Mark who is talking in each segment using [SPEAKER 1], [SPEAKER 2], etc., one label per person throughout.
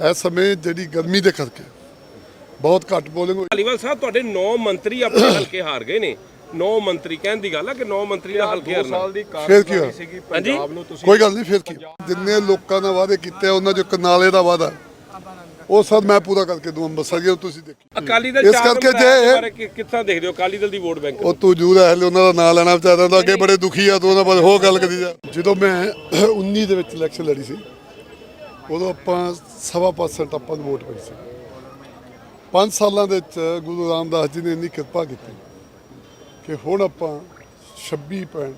[SPEAKER 1] ਇਸ ਸਮੇਂ ਜਿਹੜੀ ਗਰਮੀ ਦੇ ਕਰਕੇ ਬਹੁਤ ਘੱਟ ਪੋਲਿੰਗ ਹੋਈ।
[SPEAKER 2] ਧਾਲੀਵਾਲ ਸਾਹਿਬ ਤੁਹਾਡੇ 9 ਮੰਤਰੀ ਆਪਣੇ ਹਲਕੇ ਹਾਰ ਗਏ ਨੇ। 9 ਮੰਤਰੀ ਕਹਿਣ ਦੀ ਗੱਲ ਆ ਕਿ 9 ਮੰਤਰੀ ਦਾ ਹਲਕੇ ਹਾਰਨਾ।
[SPEAKER 3] ਸਾਲ ਦੀ
[SPEAKER 1] ਫਿਰ ਕੀ ਹੋਇਆ?
[SPEAKER 3] ਕਾਰਗੁਜ਼ਾਰੀ ਸੀਗੀ ਪੰਜਾਬ ਨੂੰ ਤੁਸੀਂ
[SPEAKER 1] ਕੋਈ ਗੱਲ ਨਹੀਂ ਫਿਰ ਕੀ ਜਿੰਨੇ ਲੋਕਾਂ ਨਾਲ ਵਾਅਦੇ ਕੀਤੇ ਉਹਨਾਂ ਜੋ ਕਨਾਲੇ ਦਾ ਵਾਅਦਾ। ਉਹ ਸਭ ਮੈਂ ਪੂਰਾ ਕਰਕੇ ਦੂੰ ਅੰਮ੍ਰਿਤਸਰ ਜੀ ਤੁਸੀਂ ਦੇਖੀ।
[SPEAKER 2] ਅਕਾਲੀ ਦਲ
[SPEAKER 1] ਇਸ
[SPEAKER 2] ਚਾਰ
[SPEAKER 1] ਕਰਕੇ ਜੇ
[SPEAKER 2] ਆਇਆ, ਇਸ
[SPEAKER 1] ਇਹ-
[SPEAKER 2] ਬਾਰੇ ਕਿ- ਕਿਸ ਤਰ੍ਹਾਂ ਦੇਖਦੇ ਹੋ? ਅਕਾਲੀ ਦਲ ਦੀ ਵੋਟ ਬੈਂਕ
[SPEAKER 1] ਉਹ ਤੂੰ ਜੂਰ ਹੈ ਉਹਨਾਂ ਦਾ ਨਾਂ ਲੈਣਾ ਵਿਚਾਰਿਆਂ ਦਾ ਅੱਗੇ ਬੜੇ ਦੁਖੀ ਆ ਤੂੰ ਉਹਨਾਂ ਬਾਰੇ ਹੋ ਗੱਲ ਕਰੀ ਜਾ। ਜਦੋਂ ਮੈਂ 19 ਦੇ ਵਿੱਚ ਇਲੈਕਸ਼ਨ ਲੜੀ ਸੀ ਉਦੋਂ ਆਪਾਂ ਸਵਾ ਪਰਸੈਂਟ ਆਪਾਂ ਨੂੰ ਵੋਟ ਪਈ ਸੀ। 5 ਸਾਲਾਂ ਦੇ ਵਿੱਚ ਗੁਰੂ ਰਾਮਦਾਸ ਜੀ ਨੇ ਇੰਨੀ ਕਿਰਪਾ ਕੀਤੀ ਕਿ ਹੁਣ ਆਪਾਂ 26 ਪੁਆਇੰਟ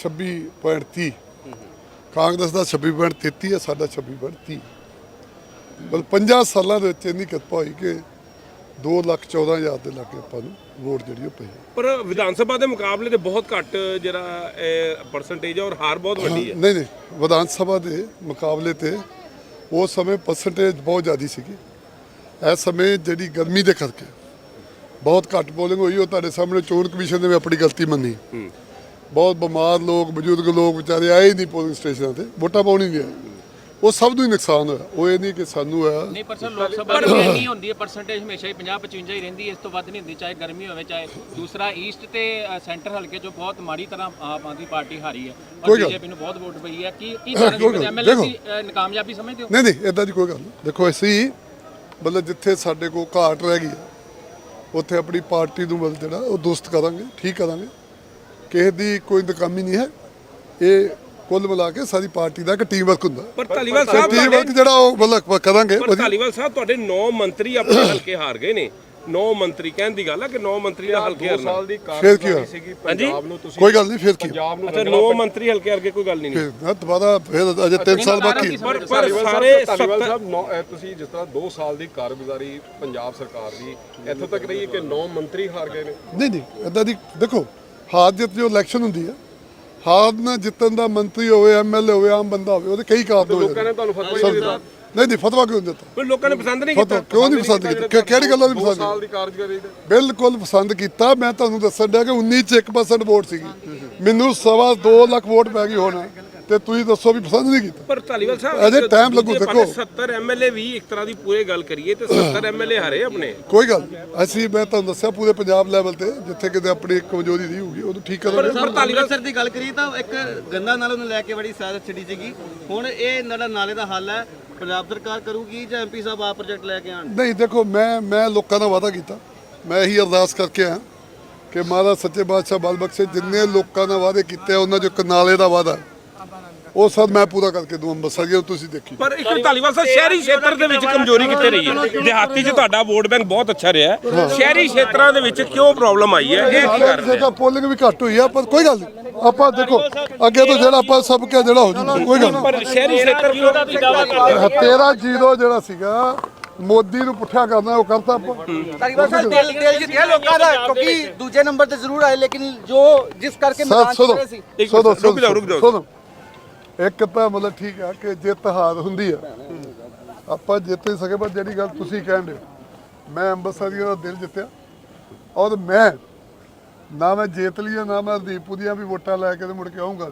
[SPEAKER 1] 26.30 ਕਾਂਗਰਸ ਦਾ 26.33 ਹੈ, ਸਾਡਾ 26.30 ਬਲ 50 ਸਾਲਾਂ ਦੇ ਵਿੱਚ ਇੰਨੀ ਕਿਰਪਾ ਹੋਈ ਕਿ 2 ਲੱਖ 14 ਹਜ਼ਾਰ ਦੇ ਲਾਗੇ ਆਪਾਂ ਨੂੰ ਵੋਟ ਜਿਹੜੀ ਉਹ ਪਈ।
[SPEAKER 2] ਪਰ ਵਿਧਾਨ ਸਭਾ ਦੇ ਮੁਕਾਬਲੇ ਤੇ ਬਹੁਤ ਘੱਟ ਜਿਹੜਾ ਪਰਸੈਂਟੇਜ ਹੈ ਔਰ ਹਾਰ ਬਹੁਤ ਵੱਡੀ ਹੈ
[SPEAKER 1] ਨਹੀਂ ਨਹੀਂ ਵਿਧਾਨ ਸਭਾ ਦੇ ਮੁਕਾਬਲੇ ਤੇ ਉਸ ਸਮੇਂ ਪਰਸੈਂਟੇਜ ਬਹੁਤ ਜ਼ਿਆਦੀ ਸੀਗੀ। ਇਸ ਸਮੇਂ ਜਿਹੜੀ ਗਰਮੀ ਦੇ ਕਰਕੇ ਬਹੁਤ ਘੱਟ ਪੋਲਿੰਗ ਹੋਈ ਉਹ ਤੁਹਾਡੇ ਸਾਹਮਣੇ ਚੋਣ ਕਮਿਸ਼ਨ ਨੇ ਵੀ ਆਪਣੀ ਗਲਤੀ ਮੰਨੀ। ਬਹੁਤ ਬਿਮਾਰ ਲੋਕ ਬਜ਼ੁਰਗ ਲੋਕ ਵਿਚਾਰੇ ਆਏ ਨਹੀਂ ਪੋਲਿੰਗ ਸਟੇਸ਼ਨਾਂ ਤੇ ਵੋਟਾਂ ਪਾਉਣ ਨਹੀਂ ਉਹ ਸਭ ਨੂੰ ਹੀ ਨੁਕਸਾਨ ਹੋਇਆ। ਉਹ ਇਹ ਨਹੀਂ ਕਿ ਸਾਨੂੰ ਹੋਇਆ।
[SPEAKER 4] ਨਹੀਂ ਪਰ ਸਰ ਲੋਕ ਸਭਾ ਦੀ ਇੰਨੀ ਹੁੰਦੀ ਹੈ ਪਰਸੈਂਟੇਜ ਹਮੇਸ਼ਾ ਹੀ 50 55 ਹੀ ਰਹਿੰਦੀ ਹੈ। ਇਸ ਤੋਂ ਵੱਧ ਨਹੀਂ ਹੁੰਦੀ ਚਾਹੇ ਗਰਮੀ ਹੋਵੇ ਚਾਹੇ ਦੂਸਰਾ ਈਸਟ ਤੇ ਸੈਂਟਰ ਹਲਕੇ ਜੋ ਬਹੁਤ ਮਾੜੀ ਤਰ੍ਹਾਂ ਆਮ ਆਦਮੀ ਪਾਰਟੀ ਹਾਰੀ ਹੈ। ਔਰ ਬੀਜੇਪੀ ਨੂੰ ਬਹੁਤ ਵੋਟ ਪਈ ਹੈ ਕੀ ਕੀ ਕਾਰਨ ਐਮਐਲਏ। ਸੀ ਨਾਕਾਮਯਾਬੀ ਸਮਝਦੇ ਹੋ?
[SPEAKER 1] ਨਹੀਂ ਨਹੀਂ ਇਦਾਂ ਦੀ ਕੋਈ ਗੱਲ ਨਹੀਂ। ਦੇਖੋ ਅਸੀਂ ਮਤਲਬ ਜਿੱਥੇ ਸਾਡੇ ਕੋਲ ਘਾਟ ਰਹਿ ਗਈ ਉੱਥੇ ਆਪਣੀ ਪਾਰਟੀ ਨੂੰ ਮਤਲਬ ਜਿਹੜਾ ਉਹ ਦੁਸਤ ਕਰਾਂਗੇ ਠੀਕ ਕਰਾਂਗੇ। ਕਿਸੇ ਦੀ ਕੋਈ ਨਕਾਮੀ ਨਹੀਂ ਹੈ। ਇਹ ਕੁੱਲ ਮਿਲਾ ਕੇ ਸਾਰੀ ਪਾਰਟੀ ਦਾ ਇੱਕ ਟੀਮ ਵਰਕ ਹੁੰਦਾ।
[SPEAKER 2] ਪਰ ਧਾਲੀਵਾਲ ਸਾਹਿਬ
[SPEAKER 1] ਟੀਮ ਵਰਕ ਜਿਹੜਾ ਉਹ ਮਤਲਬ ਕਰਾਂਗੇ
[SPEAKER 2] ਪਰ ਧਾਲੀਵਾਲ ਸਾਹਿਬ ਤੁਹਾਡੇ 9 ਮੰਤਰੀ ਆਪਣੇ ਹਲਕੇ ਹਾਰ ਗਏ ਨੇ। 9 ਮੰਤਰੀ ਕਹਿਣ ਦੀ ਗੱਲ ਆ ਕਿ 9 ਮੰਤਰੀ ਦਾ ਹਲਕੇ
[SPEAKER 3] 2
[SPEAKER 2] ਹਾਰਨਾ।
[SPEAKER 3] ਸਾਲ ਦੀ
[SPEAKER 1] ਫਿਰ ਕੀ ਹੋਇਆ?
[SPEAKER 3] ਕਾਰਗੁਜ਼ਾਰੀ ਸੀਗੀ ਪੰਜਾਬ ਨੂੰ ਤੁਸੀਂ
[SPEAKER 1] ਕੋਈ ਗੱਲ ਨਹੀਂ ਫਿਰ ਕੀ
[SPEAKER 3] ਪੰਜਾਬ ਨੂੰ
[SPEAKER 2] ਅੱਛਾ 9 ਮੰਤਰੀ ਹਲਕੇ ਹਾਰ ਗਏ ਕੋਈ ਗੱਲ ਨਹੀਂ
[SPEAKER 1] ਫਿਰ ਨਾ। ਦੁਬਾਰਾ ਫਿਰ ਅਜੇ 3 ਸਾਲ ਬਾਕੀ।
[SPEAKER 2] ਪਰ ਪਰ ਸਾਰੇ
[SPEAKER 3] ਧਾਲੀਵਾਲ
[SPEAKER 2] 70
[SPEAKER 3] ਸਾਹਿਬ ਨੌ- ਤੁਸੀਂ ਜਿਸ ਤਰ੍ਹਾਂ 2 ਸਾਲ ਦੀ ਕਾਰਗੁਜ਼ਾਰੀ ਪੰਜਾਬ ਸਰਕਾਰ ਦੀ ਇੱਥੋਂ ਤੱਕ ਰਹੀ ਹੈ ਕਿ 9 ਮੰਤਰੀ ਹਾਰ ਗਏ ਨੇ?
[SPEAKER 1] ਨਹੀਂ ਨਹੀਂ ਇਦਾਂ ਦੀ ਦੇਖੋ ਹਾਰ ਜਿੱਤ ਜੋ ਇਲੈਕਸ਼ਨ ਹੁੰਦੀ ਹੈ ਹਾਰ ਨਾਲ ਜਿੱਤਣ ਦਾ ਮੰਤਰੀ ਹੋਵੇ ਐਮਐਲਏ ਹੋਵੇ ਆਮ ਬੰਦਾ ਹੋਵੇ ਉਹਦੇ ਕਈ ਕਾਰਨ ਹੋ
[SPEAKER 3] ਲੋਕਾਂ ਨੇ ਤੁਹਾਨੂੰ ਫਤਵਾ ਨਹੀਂ ਦਿੱਤਾ।
[SPEAKER 1] ਨਹੀਂ ਨਹੀਂ ਫਤਵਾ ਕਿਉਂ ਨੀ ਦਿੱਤਾ?
[SPEAKER 2] ਪਰ ਲੋਕਾਂ ਨੇ ਪਸੰਦ ਨਹੀਂ
[SPEAKER 1] ਫਤਵਾ
[SPEAKER 2] ਕੀਤਾ।
[SPEAKER 1] ਕਿਉਂ ਨਹੀਂ ਪਸੰਦ ਕੀਤਾ? ਕਿਹੜੀ ਗੱਲਾਂ ਦੀ
[SPEAKER 3] 2
[SPEAKER 1] ਪਸੰਦ
[SPEAKER 3] ਸਾਲ
[SPEAKER 1] ਕੀਤੀ?
[SPEAKER 3] ਦੀ ਕਾਰਗੁਜ਼ਾਰੀ ਦੇ
[SPEAKER 1] ਬਿਲਕੁਲ ਪਸੰਦ ਕੀਤਾ। ਮੈਂ ਤੁਹਾਨੂੰ ਦੱਸਣ ਡਿਆ ਕਿ 19 ਚ 1% ਵੋਟ ਸੀਗੀ। ਮੈਨੂੰ ਸਵਾ 2 ਲੱਖ ਵੋਟ ਪੈ ਗਈ ਹੁਣ। ਤੇ ਤੁਸੀਂ ਦੱਸੋ ਵੀ ਪਸੰਦ ਨਹੀਂ ਕੀਤਾ।
[SPEAKER 2] ਪਰ ਧਾਲੀਵਾਲ ਸਾਹਿਬ
[SPEAKER 1] ਅਜੇ time ਲੱਗੂ, ਦੇਖੋ।
[SPEAKER 2] ਪਾਸੇ 70 ਐਮਐਲਏ ਵੀ ਇੱਕ ਤਰ੍ਹਾਂ ਦੀ ਪੂਰੇ ਗੱਲ ਕਰੀਏ ਤੇ 70 ਐਮਐਲਏ ਹਾਰੇ ਆਪਣੇ।
[SPEAKER 1] ਕੋਈ ਗੱਲ। ਅਸੀਂ ਮੈਂ ਤੁਹਾਨੂੰ ਦੱਸਿਆ ਪੂਰੇ ਪੰਜਾਬ ਲੈਵਲ ਤੇ ਜਿੱਥੇ ਕਿਤੇ ਆਪਣੀ ਕਮਜ਼ੋਰੀ ਰਹੀ ਹੋਊਗੀ ਉਹਨੂੰ ਠੀਕ ਕਰਾਂਗੇ
[SPEAKER 2] ਪਰ ਧਾਲੀਵਾਲ
[SPEAKER 5] ਅੰਮ੍ਰਿਤਸਰ ਦੀ ਗੱਲ ਕਰੀਏ ਤਾਂ ਇੱਕ ਗੰਦਾ ਨਾਲੇ ਨੂੰ ਲੈ ਕੇ ਬੜੀ ਸਿਆਸਤ ਛਿੜੀ ਸੀਗੀ। ਹੁਣ ਇਹ ਨਾਲਾ ਨਾਲੇ ਦਾ ਹੱਲ ਹੈ ਪੰਜਾਬ ਸਰਕਾਰ ਕਰੂਗੀ ਜਾਂ ਐਮਪੀ ਸਾਹਿਬ ਆ ਪ੍ਰੋਜੈਕਟ ਲੈ ਕੇ ਆਣ
[SPEAKER 1] ਨਹੀਂ ਦੇਖੋ ਮੈਂ ਮੈਂ ਲੋਕਾਂ ਦਾ ਵਾਅਦਾ ਕੀਤਾ। ਮੈਂ ਇਹੀ ਅਰਦਾਸ ਕਰਕੇ ਆ ਕਿ ਮਹਾਰਾਜ ਸੱਚੇ ਬਾਦਸ਼ਾਹ ਬਲ ਬਖਸ਼ੇ ਜਿੰਨੇ ਲੋਕਾਂ ਨਾਲ ਵਾਅਦੇ ਕੀਤੇ ਉਹਨਾਂ ਜੋ ਕਨਾਲੇ ਦਾ ਵਾਅਦਾ ਉਹ ਸਭ ਮੈਂ ਪੂਰਾ ਕਰਕੇ ਦੂੰ ਅੰਮ੍ਰਿਤਸਰ ਜੀ ਤੁਸੀਂ ਦੇਖੀ
[SPEAKER 2] ਪਰ ਇੱਕ ਧਾਲੀਵਾਲ ਸਾਹਿਬ ਸ਼ਹਿਰੀ ਖੇਤਰ ਦੇ ਵਿੱਚ ਕਮਜ਼ੋਰੀ ਕਿੱਥੇ ਰਹੀ ਹੈ? ਦਿਹਾਤੀ 'ਚ ਤੁਹਾਡਾ ਵੋਟ ਬੈਂਕ ਬਹੁਤ ਅੱਛਾ ਰਿਹਾ ਹੈ। ਸ਼ਹਿਰੀ ਖੇਤਰਾਂ ਦੇ ਵਿੱਚ ਕਿਉਂ ਪ੍ਰੋਬਲਮ ਆਈ ਹੈ? ਇਹ ਕੀ ਕਾਰਨ ਹੈ?
[SPEAKER 1] ਪੋਲਿੰਗ ਵੀ ਘੱਟ ਹੋਈ ਆ ਪਰ ਕੋਈ ਗੱਲ ਨਹੀਂ। ਆਪਾਂ ਦੇਖੋ ਅੱਗੇ ਤੋਂ ਜਿਹੜਾ ਆਪਾਂ ਸਭ ਕਿਆ ਜਿਹੜਾ ਹੋ ਜੂਗਾ ਕੋਈ ਗੱਲ ਨਹੀਂ।
[SPEAKER 2] ਪਰ ਸ਼ਹਿਰੀ ਖੇਤਰ ਕਿਉਂ
[SPEAKER 1] ਤੇਰਾ ਜ਼ੀਰੋ ਜਿਹੜਾ ਸੀਗਾ ਮੋਦੀ ਨੂੰ ਪੁੱਠਾ ਕਰਨਾ ਉਹ ਕਰਤਾ ਆਪਾਂ।
[SPEAKER 6] ਤਕਰੀਬਨ ਸਰ ਦਿਲ ਦਿਲ ਜਿੱਤਿਆ ਲੋਕਾਂ ਦਾ ਕਿਉਂਕਿ ਦੂਜੇ ਨੰਬਰ ਤੇ ਜ਼ਰੂਰ ਆਏ ਲੇਕਿਨ ਜੋ ਜਿਸ ਕਰਕੇ
[SPEAKER 1] ਸਰ
[SPEAKER 6] ਮੈਦਾਨ
[SPEAKER 1] ਸੁਣੋ।
[SPEAKER 6] ਚ ਰਹੇ ਸੀ।
[SPEAKER 2] ਇੱਕ
[SPEAKER 1] ਸੁਣੋ
[SPEAKER 2] ਰੁਕ ਜਾਓ, ਰੁਕ ਜਾਓ।
[SPEAKER 1] ਸੁਣੋ। ਇੱਕ ਤਾਂ ਮਤਲਬ ਠੀਕ ਆ ਕਿ ਜਿੱਤ ਹਾਰ ਹੁੰਦੀ ਆ। ਆਪਾਂ ਜਿੱਤ ਨਹੀਂ ਸਕੇ, ਪਰ ਜਿਹੜੀ ਗੱਲ ਤੁਸੀਂ ਕਹਿੰਦੇ ਮੈਂ ਅੰਬਰਸਰੀਆਂ ਦਾ ਦਿਲ ਜਿੱਤਿਆ। ਔਰ ਮੈਂ, ਨਾ ਮੈਂ ਜੇਤ ਲਈ ਨਾ ਮੈਂ ਦੀਪੂ ਦੀਆਂ ਵੀ ਵੋਟਾਂ ਲੈ ਕੇ ਤੇ ਮੁੜ ਕੇ ਆਉਂਗਾ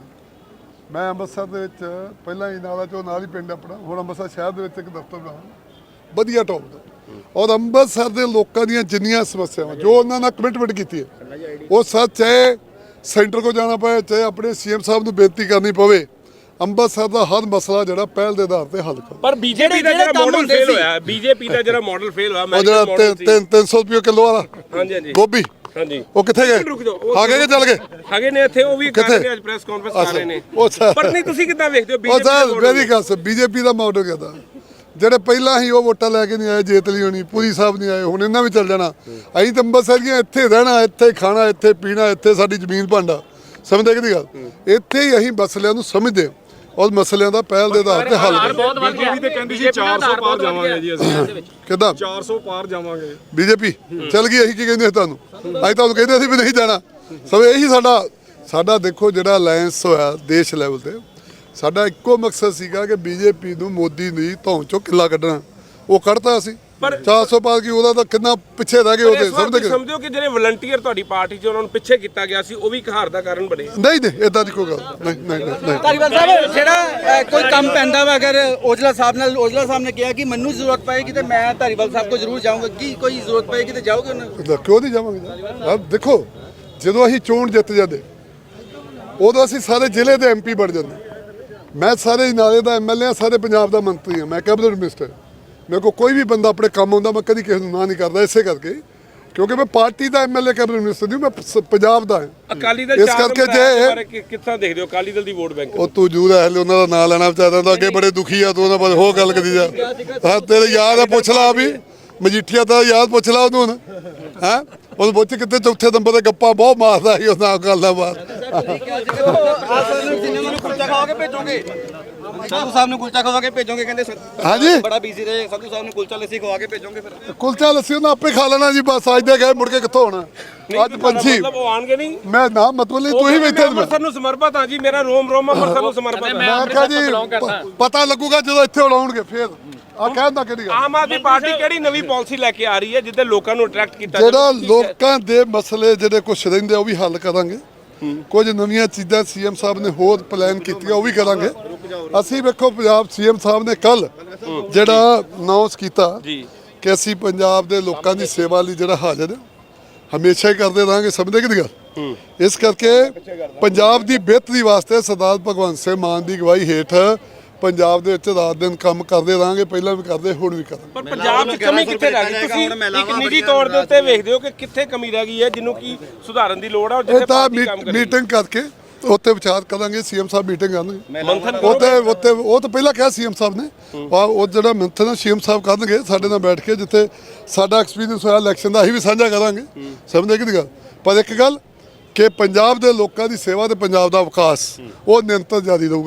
[SPEAKER 1] ਮੈਂ ਅੰਮ੍ਰਿਤਸਰ ਦੇ ਵਿੱਚ ਪਹਿਲਾਂ ਹੀ ਨਾਲਾ ਚੋਂ ਨਾਲ ਹੀ ਪਿੰਡ ਆਪਣਾ। ਹੁਣ ਅੰਮ੍ਰਿਤਸਰ ਸ਼ਹਿਰ ਦੇ ਵਿੱਚ ਇੱਕ ਦਫ਼ਤਰ ਬਣਾਇਆ ਵਧੀਆ ਟੌਪ ਦਾ। ਔਰ ਅੰਮ੍ਰਿਤਸਰ ਦੇ ਲੋਕਾਂ ਦੀਆਂ ਜਿੰਨੀਆਂ ਸਮੱਸਿਆਵਾਂ, ਜੋ ਉਹਨਾਂ ਨਾਲ ਕਮਿਟਮੈਂਟ ਕੀਤੀ ਹੈ ਉਹ ਸੱਚ ਹੈ, ਸੈਂਟਰ ਕੋ ਜਾਣਾ ਪਏ, ਚਾਹੇ ਆਪਣੇ ਸੀਐਮ ਸਾਹਿਬ ਨੂੰ ਬੇਨਤੀ ਕਰਨੀ ਪਵੇ। ਅੰਮ੍ਰਿਤਸਰ ਦਾ ਹਰ ਮਸਲਾ ਜਿਹੜਾ ਪਹਿਲ ਦੇ ਆਧਾਰ ਤੇ ਹੱਲ ਕਰੋ।
[SPEAKER 2] ਪਰ ਬੀਜੇਪੀ ਦਾ
[SPEAKER 6] ਜਿਹੜੇ
[SPEAKER 2] ਮਾਡਲ ਫੇਲ। ਹੋਇਆ ਬੀਜੇਪੀ ਦਾ ਜਿਹੜਾ ਮਾਡਲ ਫੇਲ ਹੋਇਆ
[SPEAKER 1] ਉਹ
[SPEAKER 2] ਮੈਂ
[SPEAKER 1] ਜਿਹੜਾ ਤਿੰਨ- ਤਿੰਨ 300 ਰੁਪਏ ਕਿਲੋ ਵਾਲਾ
[SPEAKER 2] ਹਾਂਜੀ ਹਾਂਜੀ।
[SPEAKER 1] ਗੋਭੀ।
[SPEAKER 2] ਹਾਂਜੀ।
[SPEAKER 1] ਉਹ ਕਿੱਥੇ ਗਏ?
[SPEAKER 2] ਰੁਕ ਜਾਓ, ਉਹ-
[SPEAKER 1] ਆ ਗਏ ਕਿ ਚੱਲ ਗਏ?
[SPEAKER 2] ਹੈਗੇ ਨੇ ਇੱਥੇ ਉਹ ਵੀ ਕਰ
[SPEAKER 1] ਕਿੱਥੇ?
[SPEAKER 2] ਰਹੇ ਨੇ ਅੱਜ ਪ੍ਰੈਸ ਕਾਨਫਰੰਸ ਕਰ ਰਹੇ ਨੇ।
[SPEAKER 1] ਉਹ ਸਰ-
[SPEAKER 2] ਪਰ ਨਹੀਂ ਤੁਸੀਂ ਕਿੱਦਾਂ ਵੇਖਦੇ ਹੋ?
[SPEAKER 1] ਉਹ
[SPEAKER 2] ਬੀਜੇਪੀ
[SPEAKER 1] ਸਰ ਮੇਰੀ ਗੱਲ ਸੁਣ ਬੀਜੇਪੀ ਦਾ ਮਾਡਲ ਕਹਿੰਦਾ? ਜਿਹੜੇ ਪਹਿਲਾਂ ਹੀ ਉਹ ਵੋਟਾਂ ਲੈ ਕੇ ਨਹੀਂ ਆਏ ਜੇਤ ਲਈ ਹੋਣੀ ਪੂਰੀ ਸਾਹਿਬ ਨਹੀਂ ਆਏ ਹੁਣ ਇਹਨਾਂ ਵੀ ਚੱਲ ਜਾਣਾ। ਅਸੀਂ ਤਾਂ ਅੰਬਰਸਰੀਆਂ ਇੱਥੇ ਰਹਿਣਾ ਇੱਥੇ ਖਾਣਾ ਇੱਥੇ ਪੀਣਾ ਇੱਥੇ ਸਾਡੀ ਜ਼ਮੀਨ ਭਾਂਡਾ। ਸਮਝਦੇ ਕਿਹਦੀ ਗੱਲ? ਇੱਥੇ ਹੀ ਅਸੀਂ ਮਸਲਿਆਂ ਨੂੰ ਸਮਝਦੇ ਹਾਂ। ਔਰ ਮਸਲਿਆਂ ਦਾ ਪਹਿਲ ਦੇ ਆਧਾਰ ਤੇ ਹੱਲ ਕਰਦੇ
[SPEAKER 4] ਬਹੁਤ ਵੱਧ ਗਿਆ।
[SPEAKER 3] ਬੀਜੇਪੀ ਤੇ ਕਹਿੰਦੀ ਸੀ 400 ਪਾਰ ਜਾਵਾਂਗੇ ਜੀ ਅਸੀਂ।
[SPEAKER 1] ਕਿਦਾਂ?
[SPEAKER 3] 400 ਪਾਰ ਜਾਵਾਂਗੇ।
[SPEAKER 1] ਬੀਜੇਪੀ ਚੱਲ ਗਈ ਅਸੀਂ ਕੀ ਕਹਿੰਦੇ ਸੀ ਤੁਹਾਨੂੰ? ਅਸੀਂ ਤੁਹਾਨੂੰ ਕਹਿੰਦੇ ਸੀ ਵੀ ਨਹੀਂ ਜਾਣਾ। ਸਭ ਇਹੀ ਸਾਡਾ ਸਾਡਾ ਦੇਖੋ ਜਿਹੜਾ ਅਲਾਈਅੰਸ ਹੋਇਆ ਦੇਸ਼ ਲੈਵਲ ਤੇ ਸਾਡਾ ਇੱਕੋ ਮਕਸਦ ਸੀਗਾ ਕਿ ਬੀਜੇਪੀ ਨੂੰ ਮੋਦੀ ਦੀ ਧੌਣ ਚੋਂ ਕਿੱਲਾ ਕੱਢਣਾ। ਉਹ ਕੱਢਤਾ ਅਸੀਂ।
[SPEAKER 2] ਪਰ
[SPEAKER 1] 400 ਪਾਰ ਕੀ ਉਹਦਾ ਤਾਂ ਕਿੰਨਾ ਪਿੱਛੇ ਰਹਿ ਗਏ ਉਹਦੇ
[SPEAKER 2] ਵਾਰ
[SPEAKER 1] ਸਮਝਦੇ
[SPEAKER 2] ਤੁਸੀਂ
[SPEAKER 1] ਕਿ
[SPEAKER 2] ਸਮਝਦੇ ਹੋ ਕਿ ਜਿਹੜੇ ਵਲੰਟੀਅਰ ਤੁਹਾਡੀ ਪਾਰਟੀ 'ਚ ਉਹਨਾਂ ਨੂੰ ਪਿੱਛੇ ਕੀਤਾ ਗਿਆ ਸੀ ਉਹ ਵੀ ਇੱਕ ਹਾਰ ਦਾ ਕਾਰਨ ਬਣੇ।
[SPEAKER 1] ਨਹੀਂ ਨਹੀਂ ਇਦਾਂ ਦੀ ਕੋਈ ਗੱਲ ਨਹੀਂ ਨਹੀਂ ਨਹੀਂ
[SPEAKER 6] ਧਾਰੀਵਾਲ ਸਾਹਿਬ ਜਿਹੜਾ ਕੋਈ ਕੰਮ ਪੈਂਦਾ ਵਾ ਅਗਰ ਔਜਲਾ ਸਾਹਿਬ ਨਾਲ ਔਜਲਾ ਸਾਹਿਬ ਨੇ ਕਿਹਾ ਕਿ ਮੈਨੂੰ ਜ਼ਰੂਰਤ ਪਏਗੀ ਤੇ ਮੈਂ ਧਾਰੀਵਾਲ ਸਾਹਿਬ ਕੋਲ ਜ਼ਰੂਰ ਜਾਊਂਗਾ ਕੀ ਕੋਈ ਜ਼ਰੂਰਤ ਪਏਗੀ ਤੇ ਜਾਓਗੇ ਉਹਨਾਂ
[SPEAKER 1] ਕਿਉਂ ਨਹੀਂ ਜਾਵਾਂਗੇ? ਆਹ ਦੇਖੋ ਜਦੋਂ ਅਸੀਂ ਚੋਣ ਜਿੱਤ ਜਾਂਦੇ ਉਦੋਂ ਅਸੀਂ ਸਾਰੇ ਜ਼ਿਲ੍ਹੇ ਦੇ ਐਮਪੀ ਬਣ ਜਾਂਦੇ। ਮੈਂ ਸਾਰੇ ਨਾਲੇ ਦਾ ਐਮਐਲਏ ਆ ਸਾਰੇ ਪੰਜਾਬ ਦਾ ਮੰਤਰੀ ਆ ਮੈਂ ਕੈਬਨਿਟ ਮਿਨਿਸਟਰ ਮੇਰੇ ਕੋਲ ਕੋਈ ਵੀ ਬੰਦਾ ਆਪਣੇ ਕੰਮ ਆਉਂਦਾ ਮੈਂ ਕਦੀ ਕਿਸੇ ਨੂੰ ਨਾ ਨਹੀਂ ਕਰਦਾ ਇਸੇ ਕਰਕੇ। ਕਿਉਂਕਿ ਮੈਂ ਪਾਰਟੀ ਦਾ ਐਮਐਲਏ ਕੈਬਨਿਟ ਮਿਨਿਸਟਰ ਨਹੀਂ ਮੈਂ ਪੰਜਾਬ ਦਾ ਹਾਂ।
[SPEAKER 2] ਅਕਾਲੀ ਦਲ
[SPEAKER 1] ਇਸ
[SPEAKER 2] ਚਾਰ
[SPEAKER 1] ਕਰਕੇ
[SPEAKER 2] ਨੰਬਰ
[SPEAKER 1] ਜੇ-
[SPEAKER 2] ਇਸ ਬਾਰੇ ਕਿ- ਕਿਸ ਤਰ੍ਹਾਂ ਦੇਖਦੇ ਹੋ? ਅਕਾਲੀ ਦਲ ਦੀ ਵੋਟ ਬੈਂਕ
[SPEAKER 1] ਉਹ ਤੂੰ ਜੂਰ ਹੈ ਹਲੇ ਉਹਨਾਂ ਦਾ ਨਾਂ ਲੈਣਾ ਵਿਚਾਰਿਆਂ ਦਾ ਅੱਗੇ ਬੜੇ ਦੁਖੀ ਆ ਤੂੰ ਉਹਨਾਂ ਬਾਰੇ ਹੋ ਗੱਲ ਕਰੀ ਜਾ। ਹਾਂ ਤੇਰੇ ਯਾਦ ਆ ਪੁੱਛ ਲਾ ਵੀ। ਮਜੀਠੀਆ ਦਾ ਯਾਦ ਪੁੱਛ ਲਾ ਉਹਨੂੰ ਹੁਣ। ਹੈ ਉਹ ਪੁੱਛ ਕਿਤੇ ਚੌਥੇ ਨੰਬਰ ਤੇ ਗੱਪਾਂ ਬਹੁਤ ਮਾਰਦਾ ਸੀ ਉਹਨਾਂ ਗੱਲ ਦਾ ਬਾਤ
[SPEAKER 5] ਸੰਧੂ ਸਾਹਿਬ ਨੂੰ ਕੁਲਚਾ ਖਵਾ ਕੇ ਭੇਜੋਗੇ ਕਹਿੰਦੇ ਸਰ।
[SPEAKER 1] ਹਾਂਜੀ।
[SPEAKER 5] ਬੜਾ ਬਿਜ਼ੀ ਰਹੇ। ਸੰਧੂ ਸਾਹਿਬ ਨੂੰ ਕੁਲਚਾ ਲੱਸੀ ਖਵਾ ਕੇ ਭੇਜੋਗੇ ਫਿਰ।
[SPEAKER 1] ਕੁਲਚਾ ਲੱਸੀ ਉਹਨਾਂ ਆਪੇ ਖਾ ਲੈਣਾ ਜੀ ਬਸ ਅੱਜ ਦੇ ਗਏ ਮੁੜ ਕੇ ਕਿੱਥੋਂ ਹੋਣਾ? ਅੱਜ ਪੰਛੀ।
[SPEAKER 2] ਮਤਲਬ ਉਹ ਆਣਗੇ ਨਹੀਂ?
[SPEAKER 1] ਮੈਂ ਨਾ ਮਤਲਬ ਨਹੀਂ ਤੂੰ ਹੀ ਵੀ ਇੱਥੇ
[SPEAKER 2] ਮੈਂ ਅੰਮ੍ਰਿਤਸਰ ਨੂੰ ਸਮਰਪਿਤ ਹਾਂ ਜੀ ਮੇਰਾ ਰੋਮ ਰੋਮ ਅੰਮ੍ਰਿਤਸਰ ਨੂੰ ਸਮਰਪਿਤ ਹੈ।
[SPEAKER 1] ਮੈਂ ਕਿਹਾ ਜੀ ਪ- ਪਤਾ ਲੱਗੂਗਾ ਜਦੋਂ ਇੱਥੇ ਉਡਾਉਣਗੇ ਫੇਰ। ਆ ਕਹਿੰਦਾ ਕਿਹੜੀ ਗੱਲ?
[SPEAKER 2] ਆਮ ਆਦਮੀ ਪਾਰਟੀ ਕਿਹੜੀ ਨਵੀਂ ਪਾਲਿਸੀ ਲੈ ਕੇ ਆ ਰਹੀ ਹੈ ਜਿੱਦੇ ਲੋਕਾਂ ਨੂੰ ਅਟਰੈਕਟ ਕੀਤਾ
[SPEAKER 1] ਜਿਹੜਾ? ਲੋਕਾਂ ਦੇ ਮਸਲੇ ਜਿਹੜੇ ਕੁਛ ਰਹਿੰਦੇ ਉਹ ਵੀ ਹੱਲ ਕਰਾਂਗੇ। ਕੁਝ ਨਵੀਆਂ ਚੀਜ਼ਾਂ ਸੀਐਮ ਸਾਹਿਬ ਨੇ ਹੋਰ ਪਲਾਨ ਕੀਤੀਆਂ ਉਹ ਵੀ ਕਰਾਂਗੇ। ਅਸੀਂ ਵੇਖੋ ਪੰਜਾਬ ਸੀਐਮ ਸਾਹਿਬ ਨੇ ਕੱਲ ਜਿਹੜਾ ਅਨਾਉਂਸ ਕੀਤਾ
[SPEAKER 2] ਜੀ।
[SPEAKER 1] ਕਿ ਅਸੀਂ ਪੰਜਾਬ ਦੇ ਲੋਕਾਂ ਦੀ ਸੇਵਾ ਲਈ ਜਿਹੜਾ ਹਾਜ਼ਰ ਹਾਂ ਹਮੇਸ਼ਾ ਹੀ ਕਰਦੇ ਰਹਾਂਗੇ ਸਮਝਦੇ ਕਿ ਨਹੀਂ ਗੱਲ? ਇਸ ਕਰਕੇ ਪੰਜਾਬ ਦੀ ਬਿਹਤਰੀ ਵਾਸਤੇ ਸਰਦਾਰ ਭਗਵੰਤ ਸਿੰਘ ਮਾਨ ਦੀ ਅਗਵਾਈ ਹੇਠ ਪੰਜਾਬ ਦੇ ਵਿੱਚ ਰਾਤ ਦਿਨ ਕੰਮ ਕਰਦੇ ਰਹਾਂਗੇ ਪਹਿਲਾਂ ਵੀ ਕਰਦੇ ਹੁਣ ਵੀ ਕਰਾਂਗੇ
[SPEAKER 2] ਪਰ ਪੰਜਾਬ 'ਚ ਕਮੀ ਕਿੱਥੇ ਰਹਿ ਗਈ? ਤੁਸੀਂ ਇੱਕ ਨਿੱਜੀ ਤੌਰ ਦੇ ਉੱਤੇ ਵੇਖਦੇ ਹੋ ਕਿ ਕਿੱਥੇ ਕਮੀ ਰਹਿ ਗਈ ਹੈ ਜਿਹਨੂੰ ਕੀ ਸੁਧਾਰਨ ਦੀ ਲੋੜ ਹੈ ਔਰ ਜਿੱਥੇ ਕੰਮ ਕਰੇ
[SPEAKER 1] ਮੀਟਿੰਗ ਕਰਕੇ ਉੱਤੇ ਵਿਚਾਰ ਕਰਾਂਗੇ ਸੀਐਮ ਸਾਹਿਬ ਮੀਟਿੰਗ ਕਰਨਗੇ
[SPEAKER 2] ਮੰਥਨ
[SPEAKER 1] ਉਹ ਤੇ ਉਹ ਤੇ ਪਹਿਲਾਂ ਕਿਹਾ ਸੀਐਮ ਸਾਹਿਬ ਨੇ। ਆ ਉਹ ਜਿਹੜਾ ਮੰਥਨ ਹੈ ਸੀਐਮ ਸਾਹਿਬ ਕਰਨਗੇ ਸਾਡੇ ਨਾਲ ਬੈਠ ਕੇ ਜਿੱਥੇ ਸਾਡਾ ਐਕਸਪੀਰੀਅੰਸ ਹੋਇਆ ਇਲੈਕਸ਼ਨ ਦਾ ਅਸੀਂ ਵੀ ਸਾਂਝਾ ਕਰਾਂਗੇ। ਸਮਝਦੇ ਕਿ ਨਹੀਂ ਗੱਲ? ਪਰ ਇੱਕ ਗੱਲ ਕਿ ਪੰਜਾਬ ਦੇ ਲੋਕਾਂ ਦੀ ਸੇਵਾ ਤੇ ਪੰਜਾਬ ਦਾ ਵਿਕਾਸ ਉਹ ਨਿਰੰਤਰ ਜਾਰੀ ਰਹੂਗਾ।